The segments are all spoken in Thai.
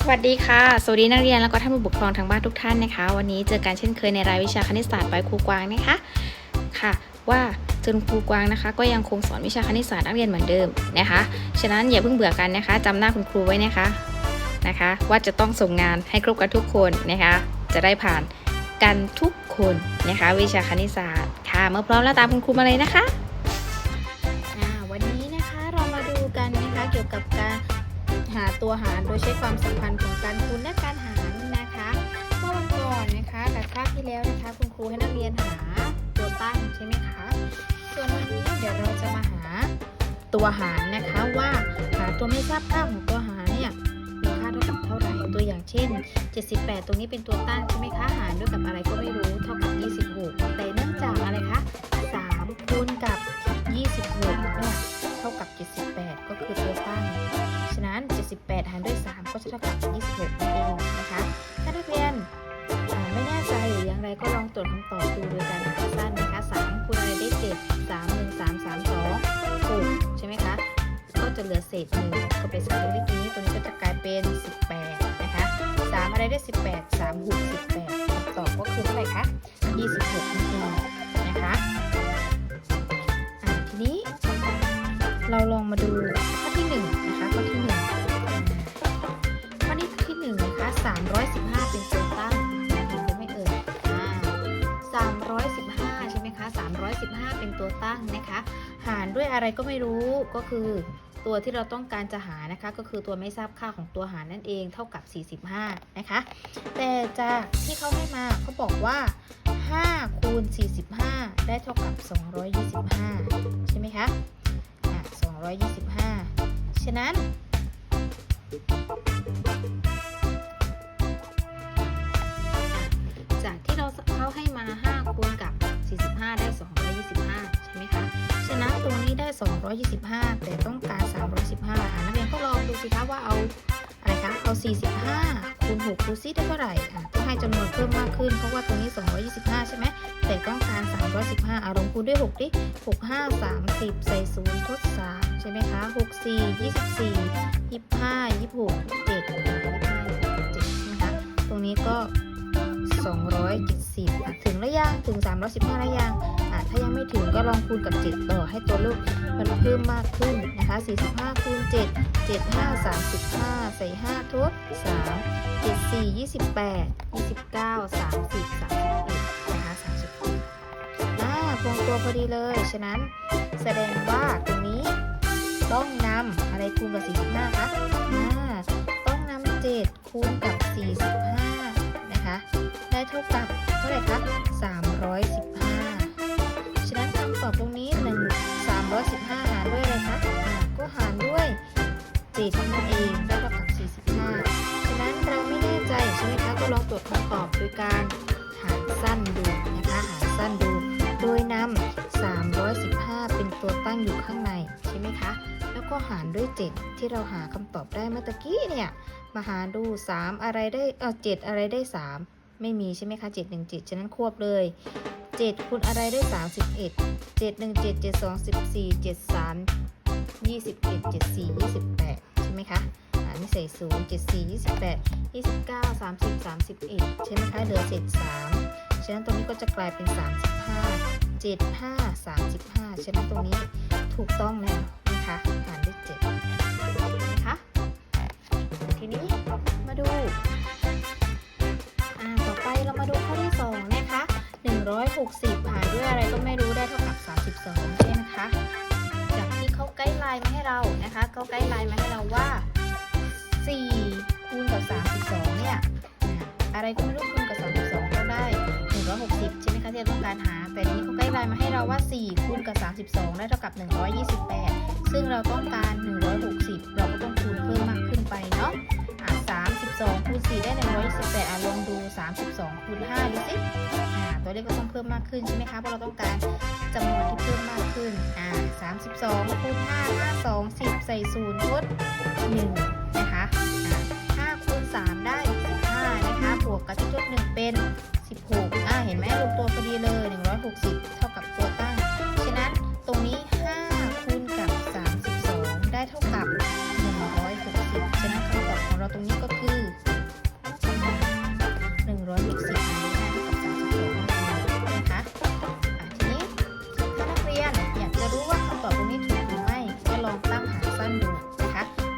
สวัสดีค่ะ สวัสดีนักเรียนแล้วก็ท่านผู้ปกครองทางบ้านทุกท่านนะคะ วันนี้เจอกันเช่นเคยในรายวิชาคณิตศาสตร์ by ครูกวางนะคะค่ะ ว่าจนครูกวางนะคะ ก็ยังคงสอนวิชาคณิตศาสตร์นักเรียนเหมือนเดิมนะคะ ฉะนั้นอย่าเพิ่งเบื่อกันนะคะจำหน้าคุณครูไว้นะคะนะคะ ว่าจะต้องส่งงานให้ครบกันทุกคนนะคะ จะได้ผ่านกันทุกคนนะคะ วิชาคณิตศาสตร์ค่ะ เมื่อพร้อมแล้วตามคุณครูมาเลยนะคะวันนี้นะคะเรามาดูกันนะคะเกี่ยวกับการ หาตัวหารโดยใช้ความสัมพันธ์ของการคูณและการหารนะคะเมื่อวันก่อนนะคะกับคาบที่แล้วนะคะ คุณครูให้นักเรียนหาตัวตั้งใช่ไหมคะ ส่วนวันนี้เดี๋ยวเราจะมาหาตัวหารนะคะว่าหาตัวไม่ทราบค่าของตัวหารเนี่ยมีค่าเท่ากับเท่าไหร่ตัวอย่างเช่น 78 ตรงนี้เป็นตัวตั้งใช่ไหมคะหารด้วยกับอะไรก็ ตรวจคำตอบดูโดยการหาสั้นนะคะ3คูณอะไรได้7 3 1 3 3 2 6 ใช่ไหมคะ ก็จะเหลือเศษหนึ่งก็ไปใส่ตรงนี้ตรงนี้ตรงนี้ก็จะกลายเป็น 18 นะคะ 3 อะไรได้ 18 3 6 18คำตอบก็คือเท่าไหร่คะ 26นั่นเองนะคะทีนี้เราลองมาดูข้อที่1นะคะข้อที่1ข้อนี้ที่1นะคะ315 เป็นตัวตั้ง 315ใช่ไหมคะ315 เป็นตัวตั้งนะคะ หารด้วยอะไรก็ไม่รู้ก็คือตัวที่เราต้องการจะหานะคะ ก็คือตัวไม่ทราบค่าของตัวหารนั่นเองเท่ากับ 45 นะคะ แต่จากที่เขาให้มาเขาบอกว่า 5 คูณ 45 ได้เท่ากับ 225 ใช่ไหมคะอะ225 ฉะนั้น 225 แต่ต้องการ 315อะนักเรียนก็ลองดูสิคะว่าเอาอะไรคะเอา 45คูณ6ดูซิได้เท่าไหร่อะต้องให้จำนวนเพิ่มมากขึ้น เพราะว่าตรงนี้ 225 ใช่ไหมแต่ต้องการ 315อะลองคูณด้วย6ดิ6 5 30 ใส่0ทด3ใช่ไหมคะ6 4 24 25 26 7 25 7ใช่ไหมคะตรงนี้ก็ 270อะถึงแล้วยังถึง 315แล้วยังอะถ้ายังไม่ถึงก็ลองคูณกับ 7 ต่อให้ตัวเลขมันเพิ่มมากขึ้นนะคะ 45คูณ7 7 5 35ใส่5ทด3 7 4 28 29 30 31นะคะ31อ่าพวงตัวพอดีเลย ฉะนั้นแสดงว่าตรงนี้ต้องนำอะไรคูณกับ 45คะอ่าต้องนำ7คูณกับ 45 นะคะ ได้เท่ากับเท่าไหร่คะ315 ฉะนั้นคำตอบตรงนี้ 1 315 หารด้วยอะไรคะก็หารด้วย7นั่นเองได้เท่ากับ45 ฉะนั้นเราไม่แน่ใจใช่ไหมคะ ก็ลองตรวจคำตอบโดยการหารสั้นดูนะคะ หารสั้นดู ตั้งอยู่ข้างในใช่ไหมคะ แล้วก็หารด้วย 7 ที่เราหาคำตอบได้เมื่อกี้เนี่ย มาหาดู 3 อะไรได้เออ7อะไรได้ 3 ไม่มีใช่ไหมคะ7 1 7 ฉะนั้นควบเลย 7คูณอะไรได้ 31 7 1 7 7 2 14 7 3 21 7 4 28 ใช่ไหมคะอ่านี่ใส่0 7 4 28 29 30 31 ใช่ไหมคะเหลือเศษ3 ฉะนั้นตรงนี้ก็จะกลายเป็น 35 7 5 35 ฉะนั้นตรงนี้ถูกต้องแล้วนะคะหารด้วย7นะคะทีนี้มาดูอ่าต่อไปเรามาดูข้อที่ 2 นะคะ 160 หารด้วยอะไรก็ไม่รู้ได้เท่ากับ 32ใช่ไหมคะ จากที่เขาไกด์ไลน์มาให้เรานะคะเขาไกด์ไลน์มาให้เราว่า 4 คูณกับ 32 เนี่ยอ่าอะไรก็ไม่รู้ 160ใช่ไหมคะที่เราต้องการหา แต่นี้เขาไกด์ไลน์มาให้เราว่า 4 คูณกับ 32 ได้เท่ากับ 128 ซึ่งเราต้องการ 160 เราก็ต้องคูณเพิ่มมากขึ้นไปเนาะอะ32 คูณ 4 ได้ 128อะลองดู 32 คูณ 5 ดูสิอ่าตัวเลขก็ต้องเพิ่มมากขึ้นใช่ไหมคะเพราะเราต้องการจำนวนที่เพิ่มมากขึ้นอ่า32 คูณ 5 5 2 10 ใส่0ทด1นะคะอ่า5คูณ 3 ได้ 15 นะคะ บวกกับที่ทด1 เลย 160 เท่ากับตัวตั้ง ฉะนั้นตรงนี้ 5 คูณกับ 32 ได้เท่ากับ 160 ฉะนั้นคำตอบของเราตรงนี้ก็คือ 160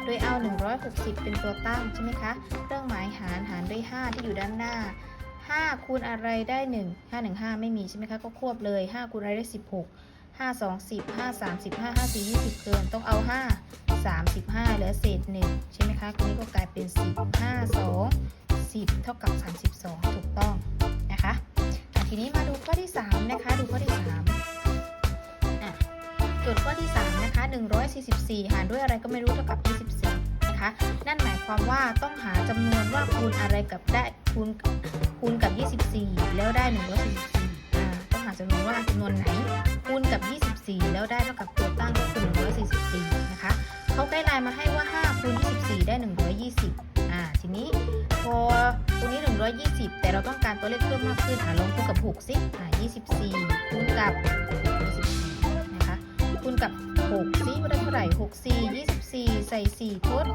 ดยเอา 160 เป็นตัวตั้งใช่ไหมคะ เครื่องหมายหารหารด้วย 5 ที่อยู่ด้านหน้า 5คูณอะไรได้ 1 5 1 5 ไม่มีใช่ไหมคะ ก็ควบเลย 5 คูณอะไรได้ 16 5 2 10 5 3 15 5 4 20 เกิน ต้องเอา 5 35 เหลือเศษ 1 ใช่ไหมคะตรงนี้ก็กลายเป็น 10 5 2 10 เท่ากับ 32 ถูกต้องนะคะอ่ทีนี้มาดูข้อที่ 3 นะคะ ดูข้อที่3อะโจทย์ข้อที่ 3 นะคะ 144 หารด้วยอะไรก็ไม่รู้เท่ากับ 24 นะคะ นั่นหมายความว่าต้องหาจำนวนว่าคูณอะไรกับได้คูณคูณกับ 24 แล้วได้144อ่าต้องหาจำนวนว่าจำนวนไหนคูณกับ 24 แล้วได้เท่ากับตัวตั้งก็คือ144นะคะเขาใกล้ไลน์มาให้ว่า5คูณ24 ได้ 120อ่าทีนี้พอตรงนี้ 120 แต่เราต้องการตัวเลขเพิ่มมากขึ้นอ่าลองคูณกับ6สิอ่า24คูณกับ24นะคะคูณกับ6สิว่าได้เท่าไหร่6 4 24ใส่4ทด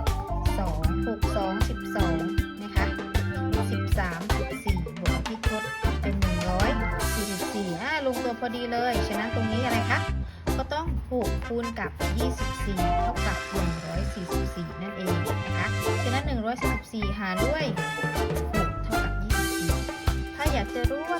2 6 2 12 นะคะ 13 14บวกกับที่ทดเป็น 144อ่าลงตัวพอดีเลย ฉะนั้นตรงนี้อะไรคะ ก็ต้อง6คูณกับ 24 เท่ากับ 144 นั่นเองนะคะ ฉะนั้น 144 หารด้วย6เท่ากับ 24 ถ้าอยากจะรู้ว่า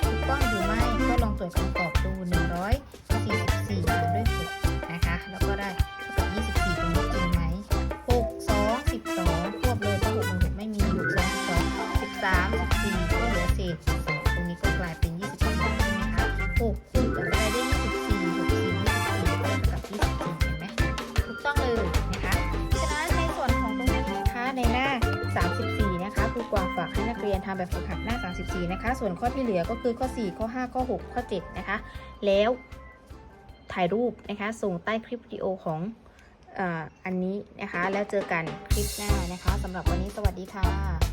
ทำแบบฝึกหัดหน้า 34 นะคะ ส่วนข้อที่เหลือก็คือข้อ 4 ข้อ 5 ข้อ 6 ข้อ 7 นะคะ แล้วถ่ายรูปนะคะ ส่งใต้คลิปวิดีโอของออันนี้นะคะ แล้วเจอกันคลิปหน้านะคะสำหรับวันนี้สวัสดีค่ะ